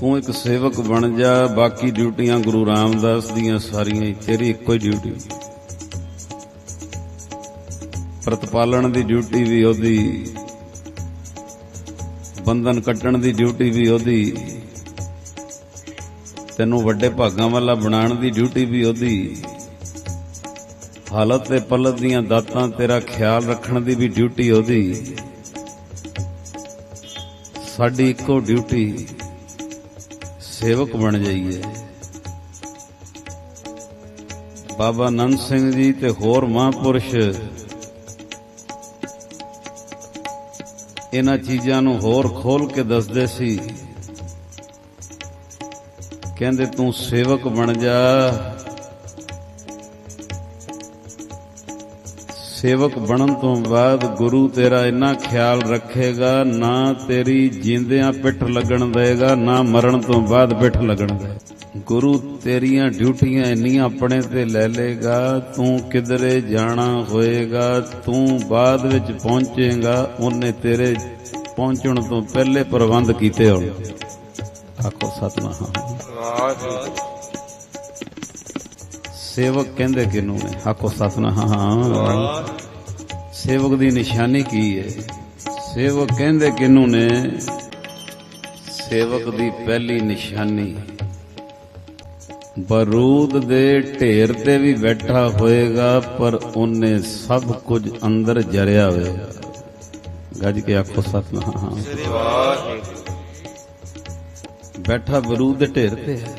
ਤੂੰ ਇੱਕ ਸੇਵਕ ਬਣ ਜਾ, ਬਾਕੀ ਡਿਊਟੀਆਂ ਗੁਰੂ ਰਾਮਦਾਸ ਦੀਆਂ ਸਾਰੀਆਂ ਹੀ, ਤੇਰੀ ਇੱਕੋ ਹੀ ਡਿਊਟੀ ਪ੍ਰਤਪਾਲਣ ਦੀ ਡਿਊਟੀ ਵੀ ਉਹਦੀ, ਬੰਧਨ ਕੱਟਣ ਦੀ ਡਿਊਟੀ ਵੀ ਉਹਦੀ, ਤੈਨੂੰ ਵੱਡੇ ਭਾਗਾਂ ਵਾਲਾ ਬਣਾਉਣ ਦੀ ਡਿਊਟੀ ਵੀ ਉਹਦੀ, ਹਾਲਤ ਤੇ ਪਲਤ ਦੀਆਂ ਦਾਤਾਂ ਤੇਰਾ ਖਿਆਲ ਰੱਖਣ ਦੀ ਵੀ ਡਿਊਟੀ ਉਹਦੀ। ਸਾਡੀ ਇੱਕੋ ਡਿਊਟੀ। ਸੇਵਕ ਬਣ ਜਾਈਏ। ਬਾਬਾ ਨੰਦ ਸਿੰਘ ਜੀ ਤੇ ਹੋਰ ਮਹਾਂਪੁਰਸ਼ ਇਹਨਾਂ ਚੀਜ਼ਾਂ ਨੂੰ ਹੋਰ ਖੋਲ ਕੇ ਦੱਸਦੇ ਸੀ। ਕਹਿੰਦੇ, ਤੂੰ ਸੇਵਕ ਬਣ ਜਾ। ਸੇਵਕ ਬਣਨ ਤੋਂ ਬਾਅਦ ਗੁਰੂ ਤੇਰਾ ਇੰਨਾ ਖਿਆਲ ਰੱਖੇਗਾ, ਨਾ ਤੇਰੀ ਜਿੰਦਿਆਂ ਪਿੱਠ ਲੱਗਣ ਦੇਗਾ, ਨਾ ਮਰਨ ਤੋਂ ਬਾਅਦ ਪਿੱਠ ਲੱਗਣ ਦੇ ਗੁਰੂ ਤੇਰੀਆਂ ਡਿਊਟੀਆਂ ਇੰਨੀਆਂ ਆਪਣੇ ਤੇ ਲੈ ਲੇਗਾ ਤੂੰ ਕਿਧਰੇ ਜਾਣਾ ਹੋਏਗਾ, ਤੂੰ ਬਾਅਦ ਵਿੱਚ ਪਹੁੰਚੇਗਾ, ਉਹਨੇ ਤੇਰੇ ਪਹੁੰਚਣ ਤੋਂ ਪਹਿਲੇ ਪ੍ਰਬੰਧ ਕੀਤੇ ਹੋਣ। ਆਖੋ ਸਤਨਾਮ। ਵਾਹਿਗੁਰੂ ਸੇਵਕ ਕਹਿੰਦੇ ਕਿਨੂੰ ਨੇ? ਆਖੋ ਸਤਨਾਮ। ਸੇਵਕ ਦੀ ਨਿਸ਼ਾਨੀ ਕੀ ਹੈ ਸੇਵਕ ਕਹਿੰਦੇ ਕਿਨੂੰ ਨੇ? ਸੇਵਕ ਦੀ ਪਹਿਲੀ ਨਿਸ਼ਾਨੀ। ਬਰੂਦ ਦੇ ਢੇਰ ਤੇ ਵੀ ਬੈਠਾ ਹੋਏਗਾ, ਪਰ ਉਹਨੇ ਸਭ ਕੁਝ ਅੰਦਰ ਜਰਿਆ ਹੋਏਗਾ ਗੱਜ ਕੇ ਆਖੋ ਸਤਨਾਮ। ਸ੍ਰੀ ਵਾਹਿਗੁਰੂ ਬੈਠਾ ਬਰੂਦ ਦੇ ਢੇਰ ਤੇ ਹੈ।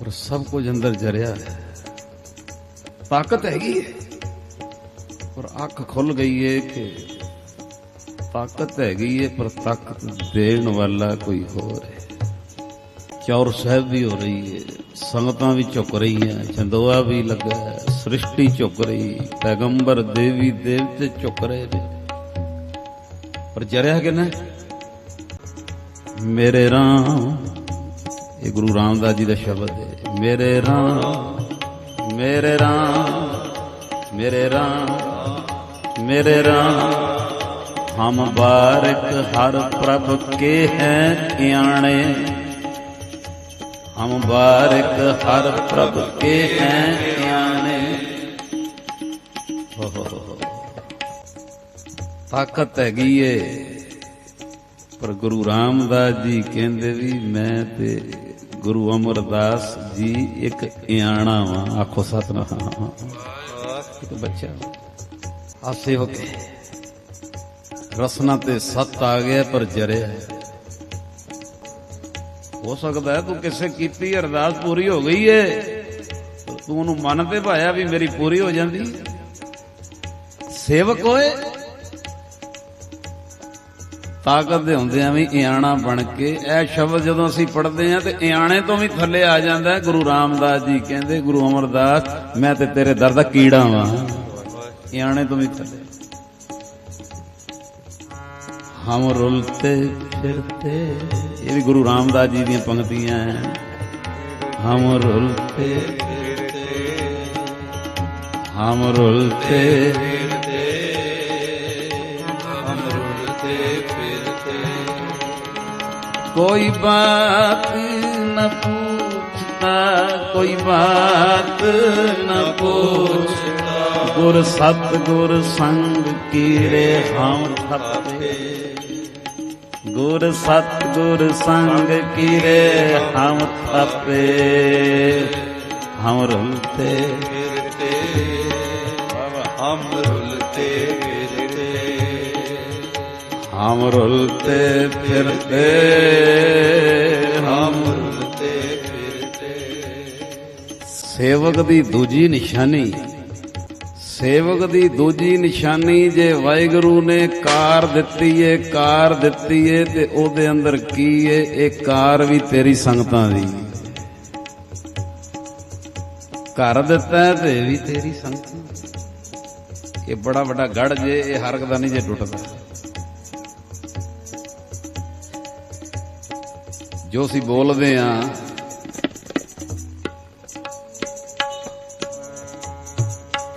ਪਰ ਸਭ ਕੁਝ ਅੰਦਰ ਜਰਿਆ ਹੈ। ਤਾਕਤ ਹੈਗੀ ਹੈ ਪਰ ਅੱਖ ਖੁੱਲ ਗਈ ਏ ਕਿ ਤਾਕਤ ਹੈਗੀ ਏ, ਪਰ ਤਾਕਤ ਦੇਣ ਵਾਲਾ ਕੋਈ ਹੋਰ ਹੈ ਚੌਰ ਸਾਹਿਬ ਵੀ ਹੋ ਰਹੀ ਹੈ ਸੰਗਤਾਂ ਵੀ ਝੁਕ ਰਹੀਆਂ ਚੰਦੋਆ ਵੀ ਲੱਗਾ, ਸ੍ਰਿਸ਼ਟੀ ਝੁਕ ਰਹੀ, ਪੈਗੰਬਰ ਦੇਵੀ ਦੇਵਤੇ ਝੁਕ ਰਹੇ ਨੇ। ਪਰ ਜਰਿਆ ਕਿ ਨਾ ਮੇਰੇ ਰਾਮ, ਇਹ ਗੁਰੂ ਰਾਮਦਾਸ ਜੀ ਦਾ ਸ਼ਬਦ ਹੈ ਮੇਰੇ ਰਾਮ ਮੇਰੇ ਰਾਮ ਮੇਰੇ ਰਾਮ ਮੇਰੇ ਰਾਮ। ਹਮ ਬਾਰਿਕ ਹਰ ਪ੍ਰਭ ਕੇ ਹੈ ਇਆਣੇ ਹਮ ਬਾਰਿਕ ਹਰ ਪ੍ਰਭ ਕੇ ਹੈ ਇਆਣੇ ਹੋ ਹੋ। ਤਾਕਤ ਹੈਗੀ ਏ। ਪਰ ਗੁਰੂ ਰਾਮਦਾਸ ਜੀ ਕਹਿੰਦੇ ਵੀ ਮੈਂ ਤੇ ਗੁਰੂ ਅਮਰਦਾਸ ਜੀ ਇੱਕ ਇਆਣਾ ਵਾਂ। ਆਖੋ ਸਤਨਾਮ। ਇੱਕ ਬੱਚਾ। ਆ ਸੇਵਕ ਹੈ। ਰਸਨਾ ਤੇ ਸੱਤ ਆ ਗਿਆ ਪਰ ਜਰਿਆ। ਹੋ ਸਕਦਾ ਹੈ ਤੂੰ ਕਿਸੇ ਕੀਤੀ ਅਰਦਾਸ ਪੂਰੀ ਹੋ ਗਈ ਏ। ਤੂੰ ਉਹਨੂੰ ਮਨ ਤੇ ਭਾਇਆ ਵੀ ਮੇਰੀ ਪੂਰੀ ਹੋ ਜਾਂਦੀ। ਸੇਵਕ ਹੋਏ। ਤਾਕਤ ਦੇ ਹੁੰਦਿਆਂ ਵੀ ਇਆਣਾ ਬਣ ਕੇ। ਇਹ ਸ਼ਬਦ ਜਦੋਂ ਅਸੀਂ ਪੜ੍ਹਦੇ ਹਾਂ ਤੇ ਇਆਣੇ ਤੋਂ ਵੀ ਥੱਲੇ ਆ ਜਾਂਦਾ ਗੁਰੂ ਰਾਮਦਾਸ ਜੀ ਕਹਿੰਦੇ, ਗੁਰੂ ਅਮਰਦਾਸ, ਮੈਂ ਤੇ ਤੇਰੇ ਦਰ ਦਾ ਕੀੜਾ ਵਾਂ। ਇਆਣੇ ਤੋਂ ਵੀ ਥੱਲੇ। ਹਮ ਰੁਲਤੇ ਫਿਰਤੇ। ਇਹ ਵੀ ਗੁਰੂ ਰਾਮਦਾਸ ਜੀ ਦੀਆਂ ਪੰਕਤੀਆਂ ਹੈ ਹਮ ਰੁਲਤੇ ਹਮ ਰੁਲਤੇ कोई बात न पूछता कोई बात न पूछता गुर सतगुर संग कीरे हम थपे गुर सतगुर संग कीरे हम थपे हम रुलते हम रुलते ਹਮ ਰੁਲਤੇ ਫਿਰਤੇ ਹਮ ਰੁਲਤੇ ਫਿਰਤੇ ਸੇਵਕ ਦੀ ਦੂਜੀ ਨਿਸ਼ਾਨੀ, ਸੇਵਕ ਦੀ ਦੂਜੀ ਨਿਸ਼ਾਨੀ ਜੇ ਵਾਹਿਗੁਰੂ ਨੇ ਕਾਰ ਦਿੱਤੀ ਏ, ਕਾਰ ਦਿੱਤੀ ਏ, ਤੇ ਉਹਦੇ ਅੰਦਰ ਕੀ ਏ? ਇਹ ਕਾਰ ਵੀ ਤੇਰੀ ਸੰਗਤਾਂ ਦੀ। ਘਰ ਦਿੱਤਾ ਤੇ ਵੀ ਤੇਰੀ ਸੰਗਤਾਂ। ਇਹ ਬੜਾ ਵੱਡਾ ਗੜ ਜੇ, ਇਹ ਹਰਕਤ ਨਹੀਂ ਜੇ ਟੁੱਟਦਾ। ਜੋ ਅਸੀਂ ਬੋਲਦੇ ਆਂ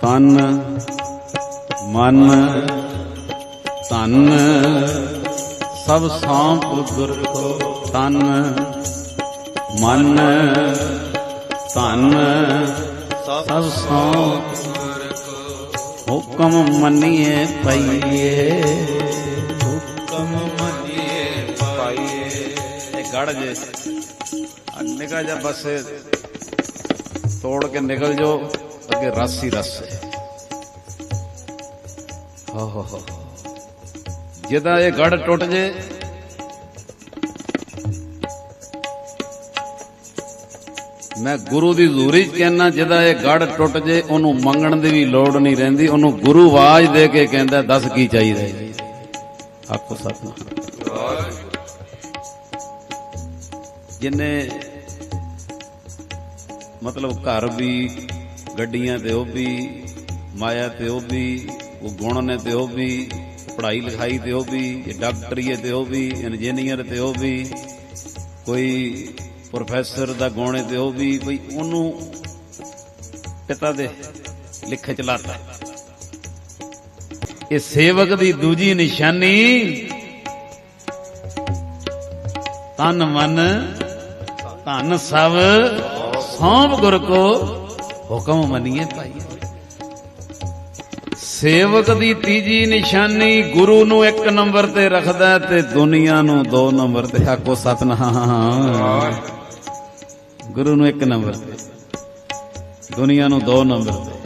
ਤਨ, ਮਨ, ਧਨ, ਸਭ ਸੌਂਪ ਗੁਰ ਕੋ ਤਨ, ਮਨ, ਧਨ, ਸਭ ਸੌਂਪ ਗੁਰ ਕੋ। ਹੁਕਮ ਮੰਨੀਏ ਪਈਏ ਗੜ ਜੇ। ਨਿਕਾ ਜਾ ਬਸ ਤੋੜ ਕੇ ਨਿਕਲ ਜੋ ਅੱਗੇ ਰਸ ਹੀ ਰਸ। ਹੈ, ਹੋ ਹੋ ਹੋ। ਜਿਹਦਾ ਇਹ ਗੜ ਟੁੱਟ ਜੇ। ਮੈਂ ਗੁਰੂ ਦੀ ਹਜ਼ੂਰੀ ਚ ਕਹਿਣਾ ਜਿਹਦਾ ਇਹ ਗੜ ਟੁੱਟ ਜੇ, ਉਹਨੂੰ ਮੰਗਣ ਦੀ ਵੀ ਲੋੜ ਨਹੀਂ ਰਹਿੰਦੀ। ਉਹਨੂੰ ਗੁਰੂ ਆਵਾਜ਼ ਦੇ ਕੇ ਕਹਿੰਦਾ, ਦੱਸ ਕੀ ਚਾਹੀਦਾ? ਹੈ ਆਖੋ ਸਤਨਾਮ। ਜਿੰਨੇ ਮਤਲਬ ਘਰ ਵੀ, ਗੱਡੀਆਂ ਤੇ ਉਹ ਵੀ, ਮਾਇਆ ਤੇ ਉਹ ਵੀ, ਉਹ ਗੁਣ ਨੇ ਤੇ ਉਹ ਵੀ, ਪੜ੍ਹਾਈ ਲਿਖਾਈ ਤੇ ਉਹ ਵੀ ਡਾਕਟਰੀਏ ਤੇ ਉਹ ਵੀ, ਇੰਜੀਨੀਅਰ ਤੇ ਉਹ ਵੀ, ਕੋਈ ਪ੍ਰੋਫੈਸਰ ਦਾ ਗੁਣ ਤੇ ਉਹ ਵੀ, ਬਈ ਉਹਨੂੰ ਪਿਤਾ ਦੇ ਲਿਖੇ ਚ ਲਾਤਾ। ਇਹ ਸੇਵਕ ਦੀ ਦੂਜੀ ਨਿਸ਼ਾਨੀ ਤਨ ਮਨ ਧਨ ਸਭ, ਸੌਂਪ ਗੁਰ ਕੋ ਹੁਕਮ ਮੰਨੀਏ ਭਾਈ। ਸੇਵਕ ਦੀ ਤੀਜੀ ਨਿਸ਼ਾਨੀ ਗੁਰੂ ਨੂੰ ਇੱਕ ਨੰਬਰ ਤੇ ਰੱਖਦਾ ਤੇ ਦੁਨੀਆ ਨੂੰ ਦੋ ਨੰਬਰ ਤੇ। ਆਕੋ ਸਤਨਾਮ। ਗੁਰੂ ਨੂੰ ਇੱਕ ਨੰਬਰ ਤੇ। ਦੁਨੀਆ ਨੂੰ ਦੋ ਨੰਬਰ ਤੇ।